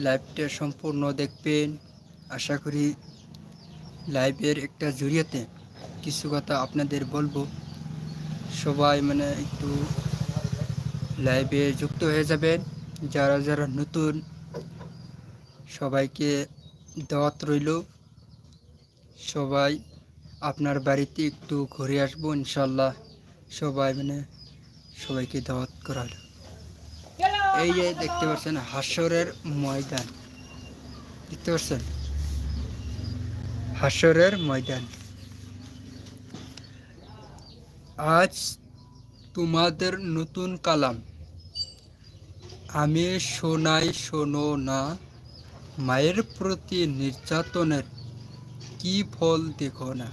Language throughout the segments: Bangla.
লাইভটা সম্পূর্ণ দেখবেন। আশা করি লাইভের একটা জড়িয়েতে কিছু কথা আপনাদের বলব। সবাই মানে একটু লাইভে যুক্ত হয়ে যাবেন। যারা যারা নতুন, সবাইকে দাওয়াত রইল। সবাই আপনার বাড়িতে একটু ঘুরে আসব, ইনশাল্লাহ। সবাই মানে সবাইকে দাওয়াত করা হলো এই যে দেখতে পাচ্ছেন হাসরের ময়দান। দেখতে পাচ্ছেন? হাসরের ময়দান। আজ তোমাদের নতুন কালাম। আমি শোনাই শোনো না, মায়ের প্রতি নির্যাতনের কি ফল দেখো না।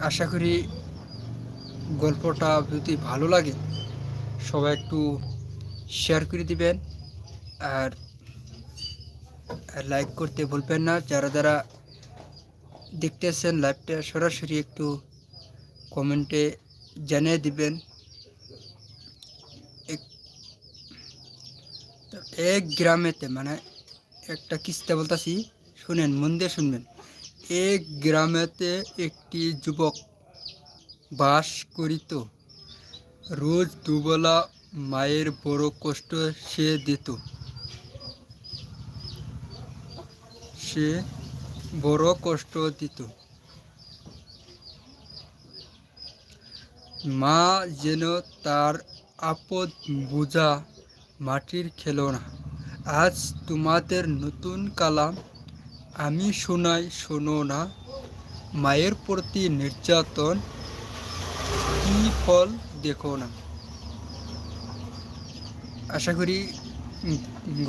আশা করি গল্পটা যদি ভালো লাগে সবাই একটু শেয়ার করে দিবেন। আর লাইক করতে ভুলবেন না। যারা যারা দেখতেছেন লাইভটা সরাসরি একটু কমেন্টে জানিয়ে দিবেন। এক- গ্রামেতে মানে একটা কিস্তা বলতাছি, শুনেন, মন দিয়ে শুনবেন। এক গ্রামেতে একটি যুবক বাস করিত। রোজ দুবেলা মায়ের বড় কষ্ট সে দিত। সে বড় কষ্ট দিত। মা যেন তার আপদ বোঝা মাটির খেলো না। আজ তোমাদের নতুন কালাম আমি শোনাই শোনো না। মায়ের প্রতি নির্যাতন কি ফল দেখো না। আশা করি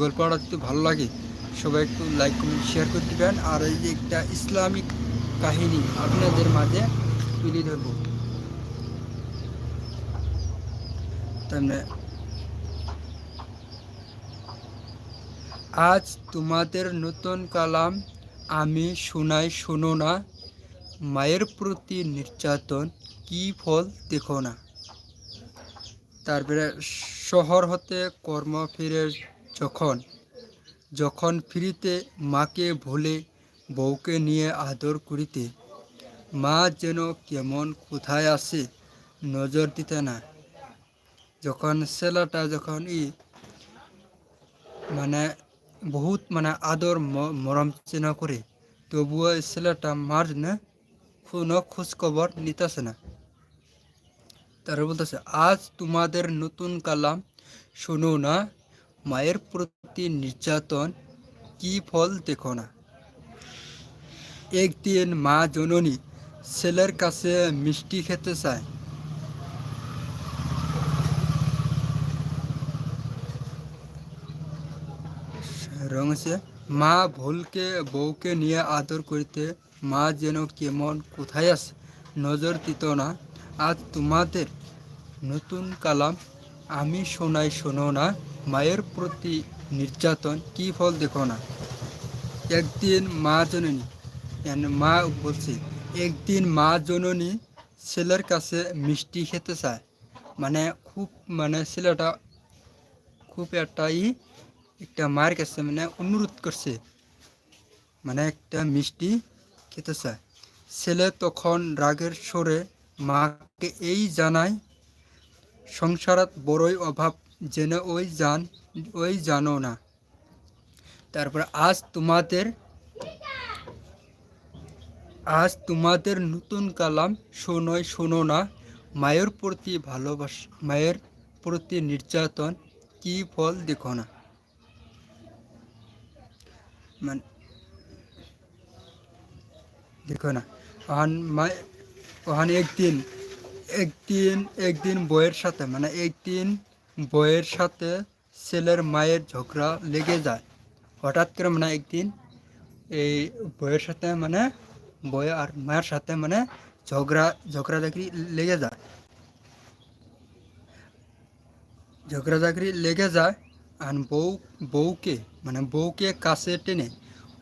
গল্পটা যদি ভালো লাগে। সবাই একটু লাইক কমেন্ট শেয়ার করে দিবেন। আর এই যে একটা ইসলামিক কাহিনী আপনাদের মাঝে তুলে ধরবো। তাহলে আজ তোমাদের নতুন কালাম আমি শোনাই শোনো না। মায়ের প্রতি নির্যাতন কি ফল দেখো না। তারপরে শহর হতে কর্ম ফিরে যখন যখন ফিরিতে মাকে ভুলে বউকে নিয়ে আদর করিতে, মা যেন কেমন কোথায় আছে নজর দিতে না। যখন ছেলেটা যখন ই মানে বহুত মানে আদর মরম চেনা করে তবুও ছেলেটা মার না কোনো খোঁজ খবর নিতেছে না। তারা বলতেছে, আজ তোমাদের নতুন কালাম শোনো না, মায়ের প্রতি নির্যাতন কি ফল দেখো না? একদিন মা জননী ছেলের কাছে মিষ্টি খেতে চায়। রং আছে মা ভুলকে বউকে নিয়ে আদর করিতে মা যেন কেমন কোথায় আছে, নজর দিত না। আজ তোমাদের নতুন কালাম। আমি শোনাই, শোনো না। মায়ের প্রতি নির্যাতন, কি ফল দেখো না? একদিন মা জননী মা বলছে একদিন মা জননী ছেলের কাছে মিষ্টি খেতে চায়। মানে খুব মানে ছেলেটা খুব একটা ই একটা মায়ের কাছে মানে অনুরোধ করছে মানে একটা মিষ্টি খেতে চায়। ছেলে তখন রাগের সরে মাকে এই জানায় সংসারাত বড়ই অভাব, যেন ওই জান, ওই জানো না। তারপর, আজ তোমাদের আজ তোমাদের নতুন কালাম শোনোই শোনো না। মায়ের প্রতি ভালোবাস, মায়ের প্রতি নির্যাতন, কি ফল দেখো না? মানে দেখো না। মায় ওখানে একদিন একদিন একদিন বইয়ের সাথে মানে একদিন বইয়ের সাথে ছেলের মায়ের ঝগড়া লেগে যায়। হঠাৎ করে মানে একদিন এই বইয়ের সাথে মানে বই আর মায়ের সাথে মানে ঝগড়া ঝগড়া ঝাঁকড়ি লেগে যায়। ঝগড়া ঝাঁকড়ি লেগে যায় আর বউ, বউকে মানে বউকে কাছে টেনে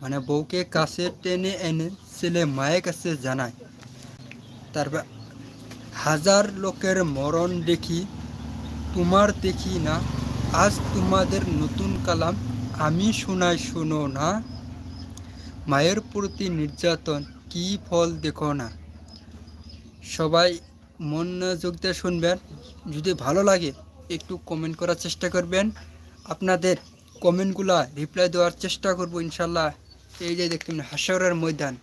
মানে বউকে কাছে টেনে এনে ছেলে মায়ের কাছে জানায়। তারপর হাজার লোকের মরণ দেখি, তোমার দেখি না, আজ তোমাদের নতুন কালাম আমি শোনাই শোনো না। মায়ের প্রতি নির্যাতন কি ফল দেখো না। সবাই মনোযোগ দিয়ে শুনবেন। যদি ভালো লাগে, একটু কমেন্ট করার চেষ্টা করবেন। আপনাদের কমেন্টগুলা রিপ্লাই দেওয়ার চেষ্টা করব ইনশাল্লাহ। এই যে দেখতে হাসরের ময়দান।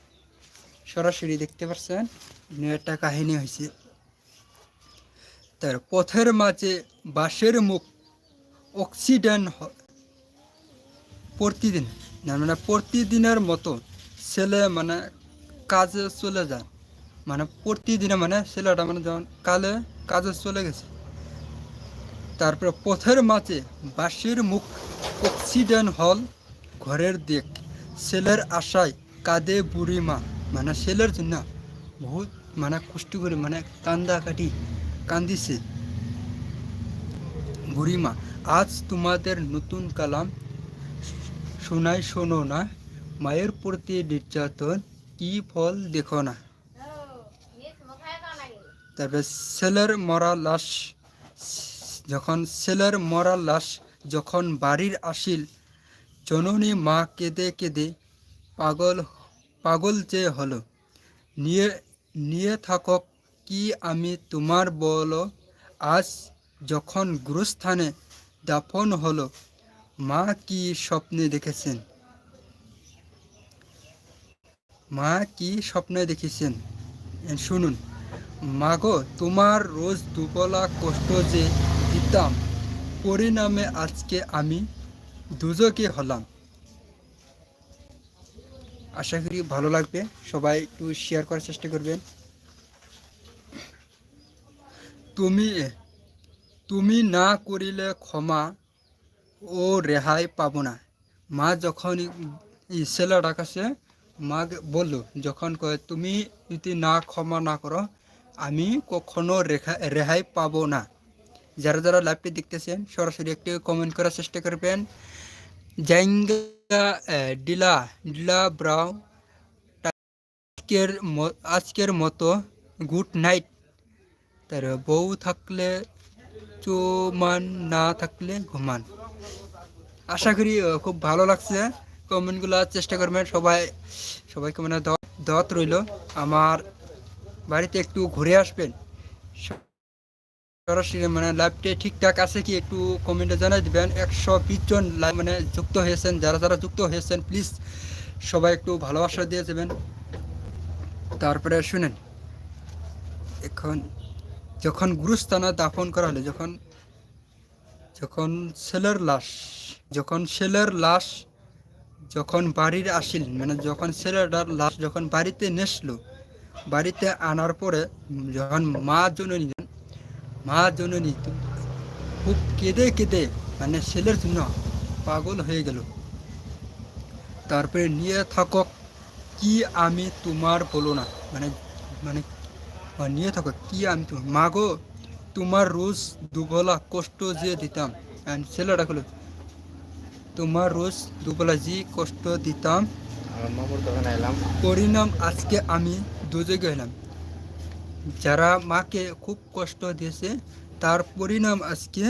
সরাসরি দেখতে পাচ্ছেন একটা কাহিনী হয়েছে তার পথের মাঝে বাঁশের মুখ অক্সিডেন্ট প্রতিদিন না মানে প্রতিদিনের মতো ছেলে মানে কাজে চলে যায়। মানে প্রতিদিনে মানে ছেলেটা মানে যখন কালে কাজে চলে গেছে, তারপরে পথের মাঝে বাঁশের মুখ অক্সিডেন্ট হল ঘরের দিক। ছেলের আশায় কাঁদে বুড়ি মা। মানে ছেলের জন্য বহুত মানে কষ্ট করে মানে কান্দা কাটি কান্দিছে। বুড়িমা, আজ তোমাদের নতুন কালাম শোনাই শোনো না, মায়ের প্রতি নির্যাতন কি ফল দেখো না। তারপরে ছেলের মরা লাশ, যখন ছেলের মরা লাশ, যখন বাড়ির আসিল, জননী মা কেঁদে কেঁদে পাগল পাগল যে হলো, নিয়ে নিয়ে থাকক কি আমি তোমার বলো। আজ যখন গুরুস্থানে দাফন হলো, মা কি স্বপ্নে দেখেছেন? মা কি স্বপ্নে দেখেছেন? শুনুন, মাগো তোমার রোজ দুবলা কষ্ট যে দিতাম পরিণামে আজকে আমি দুজকে হলাম। আশা করি ভালো লাগবে। সবাই একটু শেয়ার করার চেষ্টা করবেন। তুমি তুমি না করিলে ক্ষমা ও রেহাই পাব না। মা যখন এই ছেলেটার কাছে মা বলল, যখন কয়, তুমি যদি না ক্ষমা না করো, আমি কখনো রেখা, রেহাই পাবো না। যারা যারা লাইভটি দেখতেছেন, সরাসরি একটু কমেন্ট করার চেষ্টা করবেন। জাইঙ্গা ডিলা ডিলা ব্রাউ আজকের আজকের মতো গুড নাইট। তার বউ থাকলে চোমান, না থাকলে ঘুমান। আশা করি খুব ভালো লাগছে। কমেন্টগুলো চেষ্টা করবেন সবাই। সবাইকে মানে দত রইল। আমার বাড়িতে একটু ঘুরে আসবেন। সরাসরি মানে লাইভটি ঠিকঠাক আছে কি একটু কমেন্টে জানাই দিবেন। একশো বিশ জন মানে যুক্ত হয়েছেন, যারা যারা যুক্ত হয়েছেন প্লিজ সবাই একটু ভালোবাসা দিয়ে দেবেন তারপরে শুনেন, এখন যখন গুরুস্থানে দাফন করা হলো, যখন যখন ছেলের লাশ, যখন ছেলের লাশ, যখন বাড়ির আসিল মানে যখন ছেলেটার লাশ যখন বাড়িতে নেসলো, বাড়িতে আনার পরে যখন মা জননী মা জননী তো। খুব কেঁদে কেঁদে মানে ছেলের জন্য পাগল হয়ে গেল। তারপরে নিয়ে থাকক কি আমি তোমার বলো না। মানে মানে নিয়ে থাকো কি আমি তো মাগো তোমার রোজ দুবেলা কষ্ট যে দিতাম। ছেলেটা হলো তোমার রোজ দুবেলা যে কষ্ট দিতাম। পরিণাম আজকে আমি দুযোগে হলাম যারা মাকে খুব কষ্ট দিয়েছে, তার পরিণাম আজকে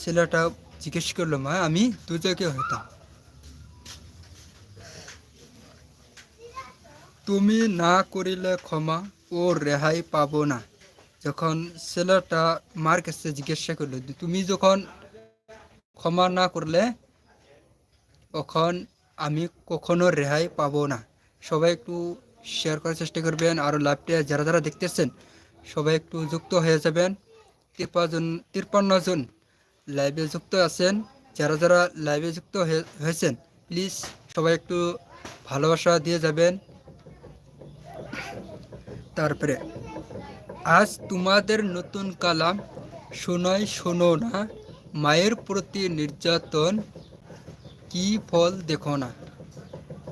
ছেলেটা জিজ্ঞেস করল, মা, আমি দুযোগে হতাম। তুমি না করিলে ক্ষমা ও রেহাই পাবো না। যখন ছেলেটা মার কাছে জিজ্ঞাসা করল, তুমি যখন ক্ষমা না করলে, তখন আমি কখনো রেহাই পাবো না। সবাই একটু শেয়ার করার চেষ্টা করবেন আর লাইভটা যারা যারা দেখতেছেন, সবাই একটু যুক্ত হয়ে যাবেন। তিরপাজন তিরপান্ন জন লাইভে যুক্ত আছেন। যারা যারা লাইভে যুক্ত হয়ে- হয়েছেন প্লিজ সবাই একটু ভালোবাসা দিয়ে যাবেন। তারপরে, আজ তোমাদের নতুন কালাম, শোনাই শোনো না, মায়ের প্রতি নির্যাতন, কি ফল দেখো না।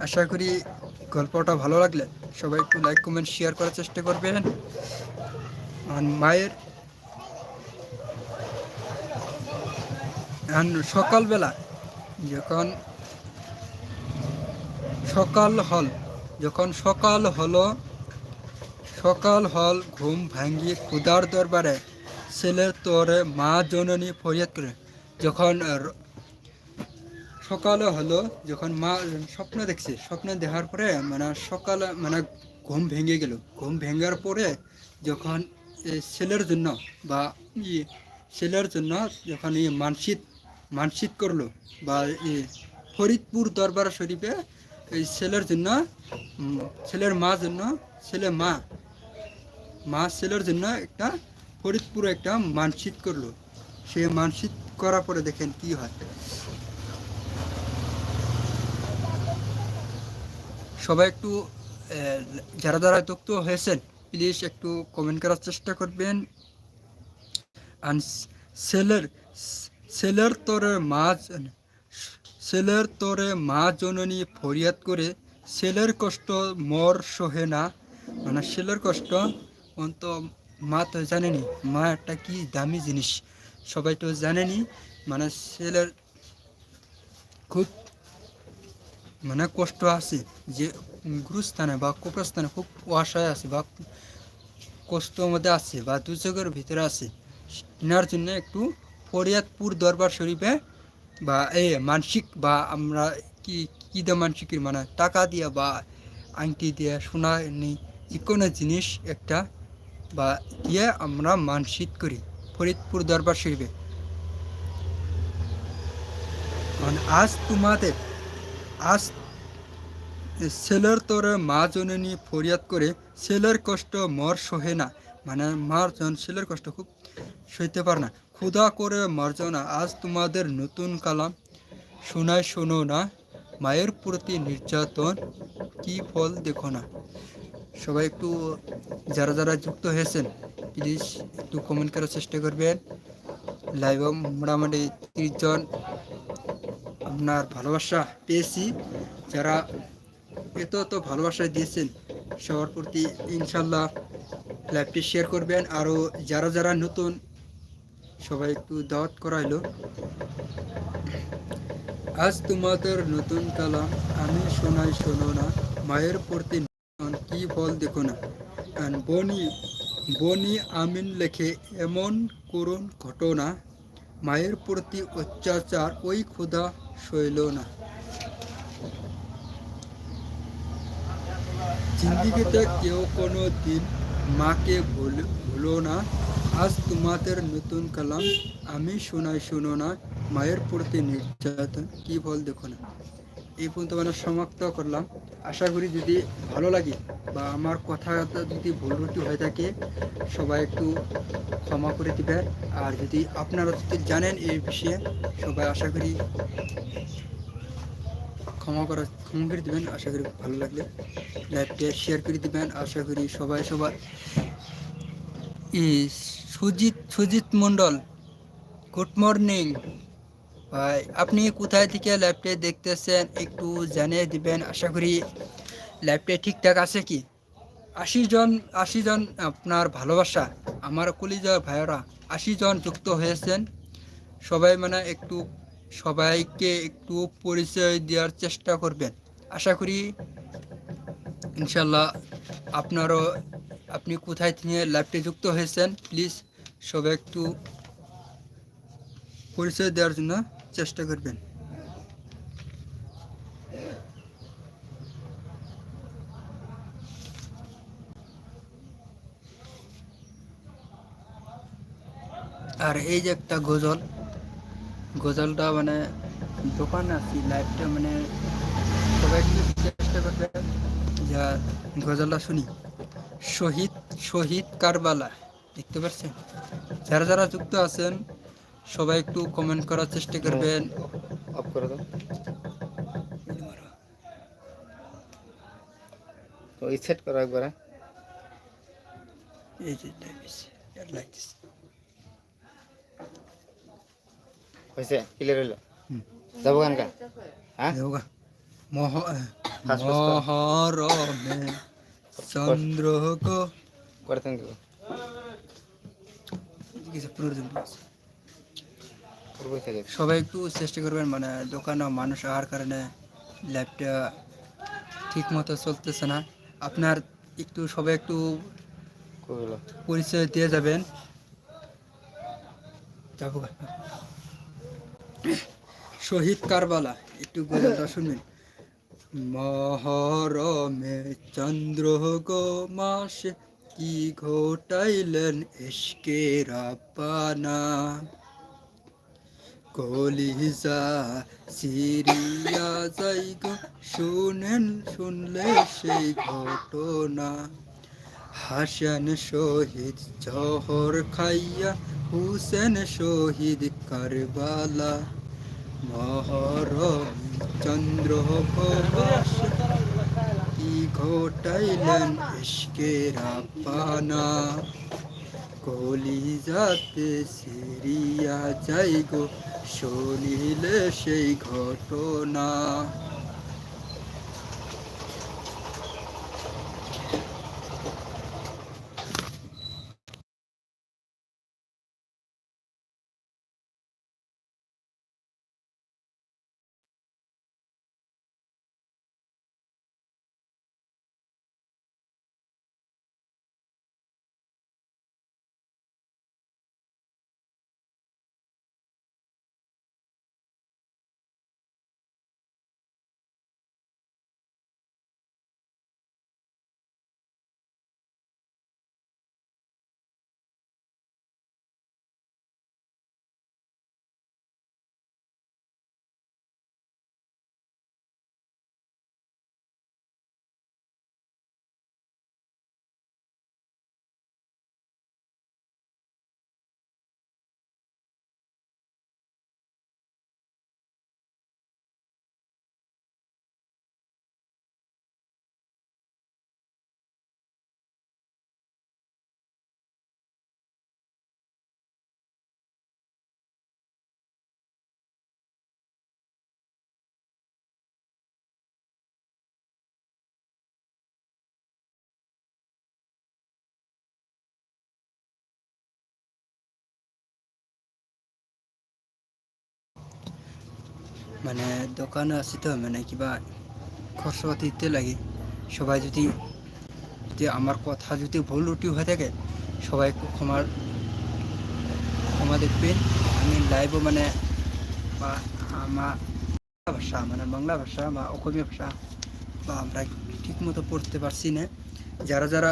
আশা করি গল্পটা ভালো লাগলে। সবাই একটু লাইক কমেন্ট শেয়ার করার চেষ্টা করবেন। আর মায়ের সকালবেলা যখন সকাল হল, যখন সকাল হলো, সকাল হল, ঘুম ভাঙ্গি ক্ষুদার দরবারে ছেলের তোরে মা জননী ফরিয়াদ করে, যখন সকালে হলো, যখন মা, স্বপ্ন দেখছে, স্বপ্ন দেখার পরে মানে সকালে মানে ঘুম ভেঙে গেল। ঘুম ভেঙার পরে যখন ছেলের জন্য বা ই, ছেলের জন্য যখন এই মানসিক মানসিক করল বা ই ফরিদপুর দরবার শরীফে, এই ছেলের জন্য ছেলের মা জন্য, ছেলে মা মা ছেলের জন্য একটা ফরিদপুরে একটা মানসিক করল। সে মানসিক করার পরে দেখেন কি হয়। সবাই একটু যারা যারা যুক্ত হয়েছেন প্লিজ একটু কমেন্ট করার চেষ্টা করবেন। আর ছেলের ছেলের তরে মা ছেলের তরে মা জননী ফরিয়াদ করে ছেলের কষ্ট মর সহে না। মানে ছেলের কষ্ট অন্ত মা তো জানেনি, মা একটা কি দামি জিনিস, সবাই তো জানেনি। মানে ছেলের খুব মানে কষ্ট আছে, যে গুরুস্থানে বা কবরস্থানে খুব অসহায় আছে বা কষ্টর মধ্যে আছে বা দুচকের ভিতরে আছে এনার জন্য একটু ফরিয়াদপুর দরবার শরীফে বা এই মানসিক বা আমরা কি, কী দিয়ে মানসিকের মানে টাকা দিয়া বা আংটি দিয়ে সোনা নেই যে কোনো জিনিস একটা বা দিয়ে আমরা মানসিক করি ফরিদপুর দরবার শরীফে। আজ তোমাদের আজ ছেলের তোরে মা জননী ফরিয়াদ করে ছেলের কষ্ট মর সহে না। মানে মার জন ছেলের কষ্ট খুব সইতে পারে না। ক্ষুধা করে মারজ না আজ তোমাদের নতুন কালাম শোনায় শোনো না। মায়ের প্রতি নির্যাতন কি ফল দেখো না। সবাই একটু যারা যারা যুক্ত হয়েছেন প্লিজ একটু কমেন্ট করার চেষ্টা করবেন। লাইভ মোটামুটি তিরিশ জন আপনার ভালোবাসা পেয়েছি। যারা এত এত ভালোবাসা দিয়েছেন, সবার প্রতি ইনশাল্লাহ লাইভটি শেয়ার করবেন। আরও যারা যারা নতুন, সবাই একটু দাওয়াত করাইলো। আজ তোমাদের নতুন কালাম, আমি শোনাই শোনো না, মায়ের প্রতি কি ফল দেখো না। বনি বনি আমিন লেখে, এমন করুণ ঘটনা, মায়ের প্রতি অত্যাচার, ওই ক্ষুধা সইল না। জিন্দিগিতে কেউ কোনো দিন মাকে ভুল, ভুলো না। আজ তোমাদের নতুন কালাম, আমি শোনাই শুনো না, মায়ের প্রতি নির্যাতন, কি বল দেখো না। এই পর্যন্ত মানে সমাপ্ত করলাম। আশা করি যদি ভালো লাগে বা আমার কথা যদি ভুল ত্রুটি হয়ে থাকে, সবাই একটু ক্ষমা করে দিবেন। আর যদি আপনারা যদি জানেন এই বিষয়ে, সবাই আশা করি ক্ষমা করা ক্ষমা করে দিবেন। আশা করি ভালো লাগলে লাইভটা শেয়ার করে দিবেন। আশা করি সবাই সবার সুজিত সুজিত মণ্ডল গুড মর্নিং আপনি কোথায় থেকে লাইভটা দেখতেছেন একটু জানিয়ে দিবেন, আশা করি লাইভটা ঠিকঠাক আছে কি? আশি জন আশি জন আপনার ভালোবাসা, আমার কলিজা ভাইয়েরা আশি জন যুক্ত হয়েছেন। সবাই মানে একটু, সবাইকে একটু পরিচয় দেওয়ার চেষ্টা করবেন। আশা করি ইনশাল্লাহ আপনারও, আপনি কোথায় থেকে লাইভটি যুক্ত হয়েছেন প্লিজ সবাই একটু পরিচয় দেওয়ার জন্য চেষ্টা করবেন। আর এই যে একটা গজল, গজলটা মানে দোকানে আছি, লাইভটা মানে সবাই চেষ্টা করবে যা গজলটা শুনি। শহীদ শহীদ কারবালা, দেখতে পাচ্ছেন? যারা যারা যুক্ত আছেন সবাই একটু কমেন্ট করার চেষ্টা করবেন। অফ করে দাও। তো এই সেট করো একবারে। এই যে live আছে, আর light আছে। হয়েছে ক্লিয়ার হুম। যাব কানকা হ্যাঁ? দেখো মহ ফাঁস ফাঁস করো। মহরমে চন্দ্র গো করে থ্যাংক ইউ কিছু থেকে সবাই একটু চেষ্টা করবেন মানে দোকানে মানুষ আসার কারণে ল্যাবটা ঠিক মতো চলতেছে না। আপনার একটু সবাই একটু পরিচয় দিয়ে যাবেন। শহীদ কারবালা একটু শুনবেন মহরমে চন্দ্র গো মাসে কি ঘটাইলেন এসকে রাব্বানা কলিজা সিরিয়া যাই শুনেন, শুনলে সেই ঘটনা। হাসান শহীদ জহর খাইয়া, হুসেন শহীদ কারবালা। মহরম চন্দ্র প্রভাস, কি ঘটাইলেন ইশকে রাব্বানা কলিজাতে সিরিয়া যাই গো শুনিলে সেই ঘটনা। মানে দোকানে আছি তো মানে কিবা খরচপাতি দিতে লাগে। সবাই যদি যে আমার কথা যদি ভুল রুটি হয়ে থাকে সবাই ক্ষমার ক্ষমা দেখবেন আমি লাইভও মানে বা আমার ভাষা মানে বাংলা ভাষা বা অসমীয়া ভাষা বা আমরা ঠিক মতো পড়তে পারছি না। যারা যারা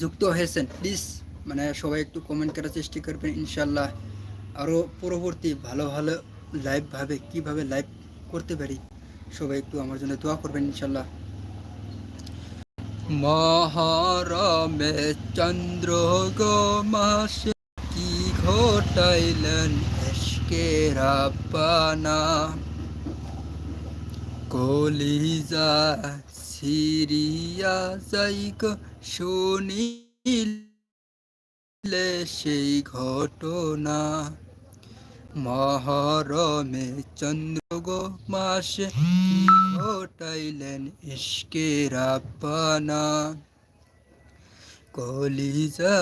যুক্ত হয়েছেন প্লিজ মানে সবাই একটু কমেন্ট করার চেষ্টা করবেন ইনশাল্লাহ আরও পরবর্তী ভালো ভালো লাইভভাবে কীভাবে লাইভ করতে পারি, সবাই একটু আমার জন্য দোয়া করবেন ইনশাল্লাহ মহরমে চন্দ্র গো মাসে কি ঘটাইলেন রাব্বানা? কলিজা সিরিয়া যাই গো শুনিলে সেই ঘটনা। মহরমে চন্দ্র গো মাসে ঘটাইলেন ইশকে রাব্বানা কলিজা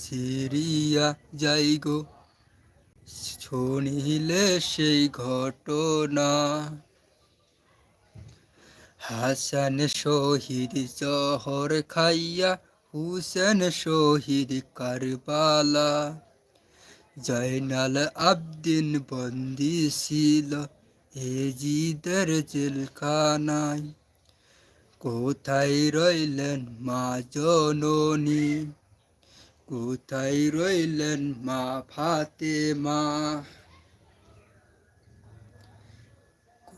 সিরিয়া যাই গো, শুনিলে সেই ঘটনা। হাসান শহীদ জহর খাইয়া, হুসেন শহীদ কারবালা। জয়নাল আবদিন বন্দি ছিল এজিদের জেলখানায়। কোথায় রইলেন মা জননী? কোথায় রইলেন মা ফাতে মা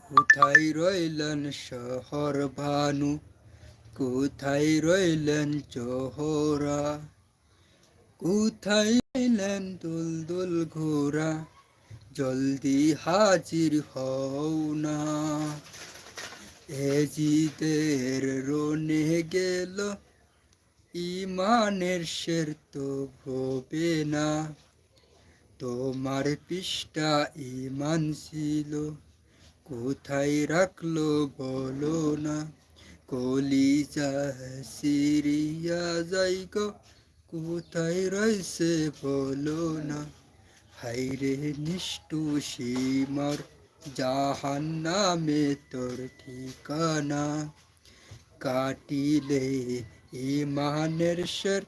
কোথায় রইলেন শহর ভানু? কোথায় রইলেন জোহরা? কোথায় রইলেন দুল দুল ঘোরা জলদি হাজির হও না। এজিদের রনে গেল, ইমানের শের তো ভবে না। তোমার পৃষ্ঠা ইমান ছিল, কোথায় রাখল বলো না। কলিজা সিরিয়া যাই গো কোথায় রয়েছে বলো না হাইরে নিষ্ঠু সীমার জাহান নামে তোর ঠিকানা। কাটিলে ইমানের শের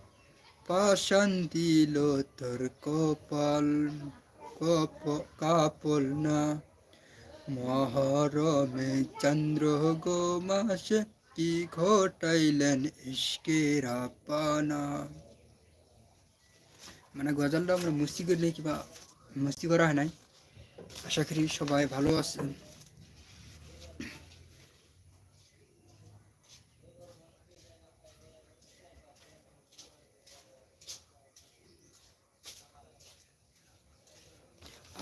পাশান দিল তোর কপাল, কপ- কাপল না। মহরমে চন্দ্র গো মাসে কি ঘটাইলেন ইস্কের পানা মানে গজলটা আমরা মুস্তি করে নিই কিংবা মুস্তি করা হয় নাই। আশা করি সবাই ভালো আছেন।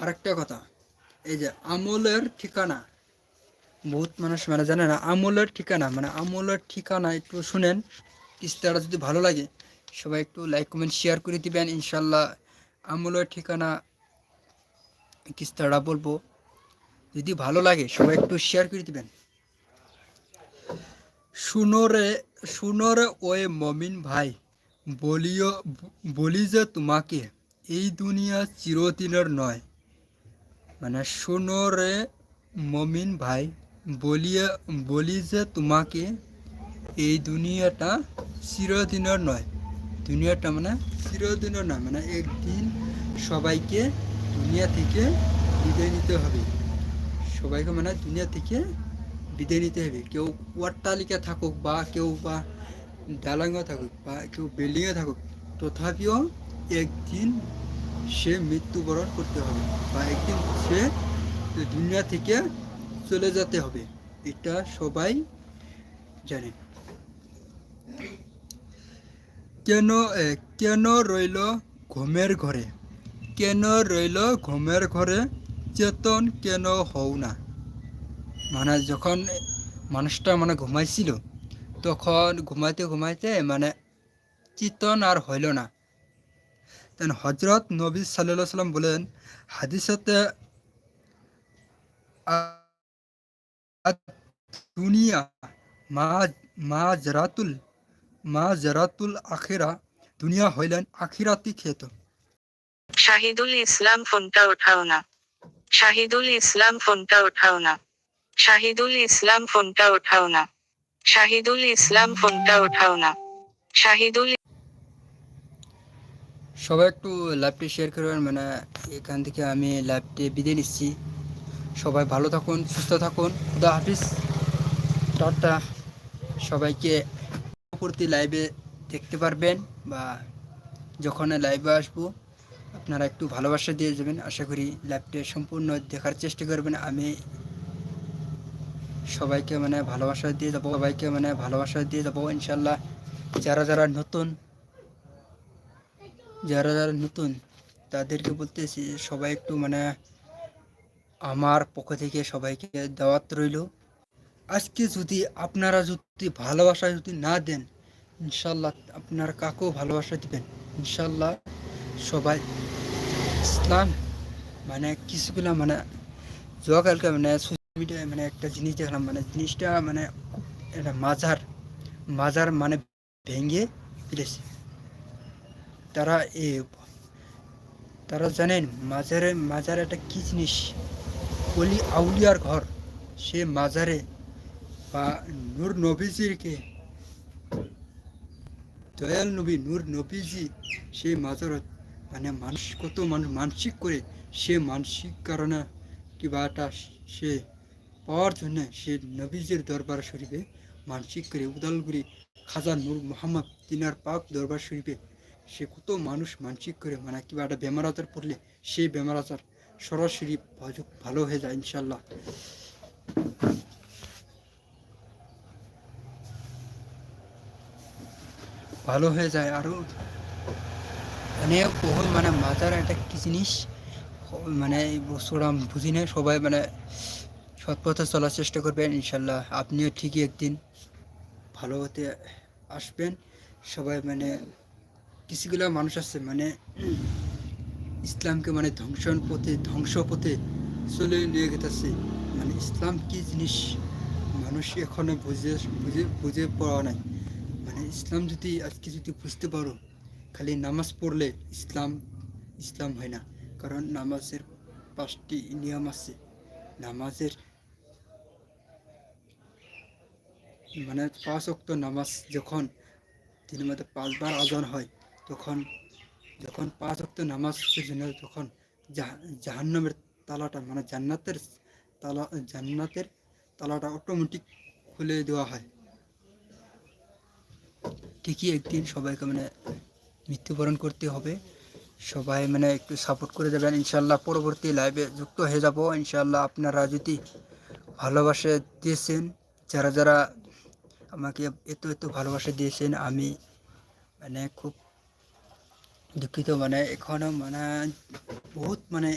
আরেকটা কথা, এই যে আমলের ঠিকানা, বহুত মানুষ মানে জানে না, আমলের ঠিকানা মানে আমলের ঠিকানা একটু শুনেন কিস্তাটা যদি ভালো লাগে সবাই একটু লাইক কমেন্ট শেয়ার করে দিবেন। ইনশাল্লাহ আমলের ঠিকানা কিস্তাটা বলব। যদি ভালো লাগে, সবাই একটু শেয়ার করে দিবেন। শুনোরে শুনোরে ওই মমিন ভাই, বলিও বলি যে তোমাকে, এই দুনিয়া চিরদিনের নয়। মানে শোনো রে মমিন ভাই, বলিয়া বলি যে তোমাকে, এই দুনিয়াটা চিরদিনের নয়। দুনিয়াটা মানে চিরদিনের নয় মানে একদিন সবাইকে দুনিয়া থেকে বিদায় নিতে হবে। সবাইকে মানে দুনিয়া থেকে বিদায় নিতে হবে। কেউ অট্টালিকা থাকুক বা কেউ বা ডালাঙ্গা থাকুক বা কেউ বিল্ডিংয়ে থাকুক, তথাপিও একদিন সে মৃত্যুবরণ করতে হবে বা একদিন সে দুনিয়া থেকে চলে যেতে হবে। এটা সবাই জানে। কেন কেন রইল ঘুমের ঘরে কেন রইল ঘুমের ঘরে চেতন কেন হও না? মানে যখন মানুষটা মানে ঘুমাইছিল, তখন ঘুমাইতে ঘুমাইতে মানে চিতন আর হইল না। দেন হজরত নবী সাল্লাহ সাল্লাম বলেন হাদিসতে দুনিয়া মা মা জরাতুল মা জরাতুল আখেরা দুনিয়া হইলেন আখিরাতি খেত। শাহিদুল ইসলাম ফোনটা ওঠাও না। শাহিদুল ইসলাম ফোনটা ওঠাও না। শাহিদুল ইসলাম ফোনটা ওঠাও না। শাহিদুল ইসলাম ফোনটা ওঠাও না। শাহিদুল সবাই একটু লাইভটি শেয়ার করবেন মানে এখান থেকে আমি লাইভটি বিদায় নিচ্ছি। সবাই ভালো থাকুন সুস্থ থাকুন। খুদা হাফিজ। টাটা। সবাইকে পরবর্তী লাইভে দেখতে পারবেন বা যখন লাইভে আসব, আপনারা একটু ভালোবাসা দিয়ে যাবেন। আশা করি লাইভটি সম্পূর্ণ দেখার চেষ্টা করবেন। আমি সবাইকে মানে ভালোবাসা দিয়ে যাব, সবাইকে মানে ভালোবাসা দিয়ে যাব ইনশাল্লাহ যারা যারা নতুন, যারা যারা নতুন, তাদেরকে বলতেছি, সবাই একটু মানে আমার পক্ষ থেকে সবাইকে দাওয়াত রইল। আজকে যদি আপনারা যদি ভালোবাসা যদি না দেন ইনশাল্লাহ আপনার কাকেও ভালোবাসা দিবেন। ইনশাল্লাহ সবাই ইসলাম মানে কিছুগুলা মানে জকালকে মানে সোশ্যাল মিডিয়ায় মানে একটা জিনিস দেখলাম মানে জিনিসটা মানে একটা মাজার মাজার মানে ভেঙে ফেলেছে। তারা এ তারা জানেন মাজারে, মাজার একটা কি জিনিস? অলি আউলিয়ার ঘর। সে মাজারে বা নূর নবীজিকে দয়াল নবী, নূর নবীজি সেই মাজারত মানে মানুষ কত মানুষ মানসিক করে সে মানসিক কারণে কিবা একটা সে পাওয়ার জন্য সে নবীজির দরবার শরীফে মানসিক করে উদালগুড়ি খাজা নূর মোহাম্মদ তিনার পাক দরবার শরীফে সে কত মানুষ মানসিক করে মানে কিবা একটা বেমার আজার পড়লে সেই বেমার আজার সরাসরি ভালো হয়ে যায় ইনশাল্লাহ ভালো হয়ে যায়। আরও মানে বহু মানে মাজার একটা কি জিনিস? মানে এই বস্তুটা বুঝি না সবাই মানে সৎ পথে চলার চেষ্টা করবেন, ইনশাল্লাহ। আপনিও ঠিকই একদিন ভালো হতে আসবেন। সবাই মানে কিছুগুলো মানুষ আছে মানে ইসলামকে মানে ধ্বংসন পথে, ধ্বংস পথে চলে নিয়ে গেতেছে। মানে ইসলাম কি জিনিস? মানুষ এখনও বুঝে বুঝে বুঝে পাওয়া নাই। মানে ইসলাম যদি আজকে যদি বুঝতে পারো, খালি নামাজ পড়লে ইসলাম ইসলাম হয় না। কারণ নামাজের পাঁচটি নিয়ম আছে। নামাজের মানে পাঁচ অক্ত নামাজ যখন দিনের মধ্যে পাঁচবার আজান হয়, তখন, যখন পাঁচ অক্ত নামাজ জন্য জাহ- জাহান্নামের তালাটা মানে জান্নাতের তালা, জান্নাতের তালাটা অটোমেটিক খুলে দেওয়া হয়। ঠিকই একদিন সবাইকে মানে মৃত্যুবরণ করতে হবে। সবাই মানে একটু সাপোর্ট করে দেবেন। ইনশাল্লাহ পরবর্তী লাইভে যুক্ত হয়ে যাব। ইনশাল্লাহ আপনারা যদি ভালোবাসা দিয়েছেন, যারা যারা আমাকে এত এত ভালোবাসা দিয়েছেন, আমি মানে খুব দুঃখিত। মানে এখনও মানে বহুত মানে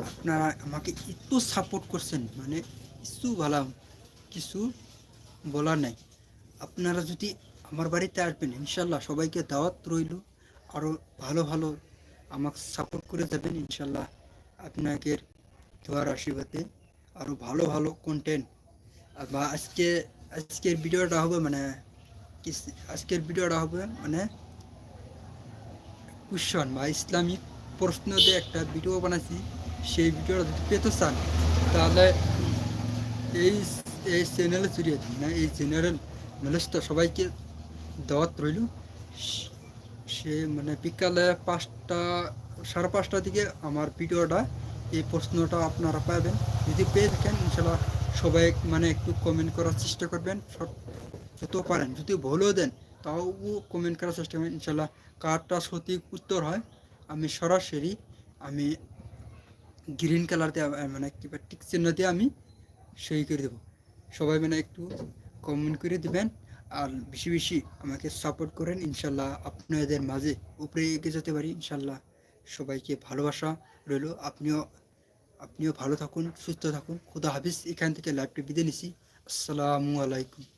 আপনারা আমাকে এত সাপোর্ট করছেন। মানে কিছু ভালো কিছু বলার নাই। আপনারা যদি আমার বাড়িতে আসবেন, ইনশাল্লাহ সবাইকে দাওয়াত রইল। আরও ভালো ভালো আমাকে সাপোর্ট করে যাবেন, ইনশাল্লাহ আপনাকে দোয়ার আশীর্বাদে। আরও ভালো ভালো কন্টেন্ট বা আজকে, আজকের ভিডিওটা হবে মানে আজকের ভিডিওটা হবে মানে কুশন বা ইসলামিক প্রশ্ন দিয়ে একটা ভিডিও বানাচ্ছি সেই ভিডিওটা যদি পেতে চান, তাহলে এই এই চ্যানেলে জড়িয়ে দিন না এই জেনারেল নলেজটা সবাইকে দাওয়াত রইল। সে মানে বিকালে পাঁচটা, সাড়ে পাঁচটার দিকে আমার ভিডিওটা, এই প্রশ্নটা আপনারা পাবেন। যদি পেয়ে থাকেন ইনশাল্লাহ সবাই মানে একটু কমেন্ট করার চেষ্টা করবেন। যত পারেন, যদি ভুলও দেন, তাও কমেন্ট করার চেষ্টা করবেন। ইনশাল্লাহ কারটা সঠিক উত্তর হয়। আমি সরাসরি, আমি গ্রিন কালার দিয়ে মানে টিক চিহ্ন দিয়ে আমি সই করে দেবো। সবাই মানে একটু কমেন্ট করে দিবেন। আর বেশি বেশি আমাকে সাপোর্ট করেন। ইনশাল্লাহ আপনাদের মাঝে উপরে এগিয়ে যেতে পারি। ইনশাল্লাহ সবাইকে ভালোবাসা রইল। আপনিও আপনিও ভালো থাকুন, সুস্থ থাকুন। খুদা হাফিজ। এখান থেকে লাইভটি বিদে নিছি আসসালামু আলাইকুম।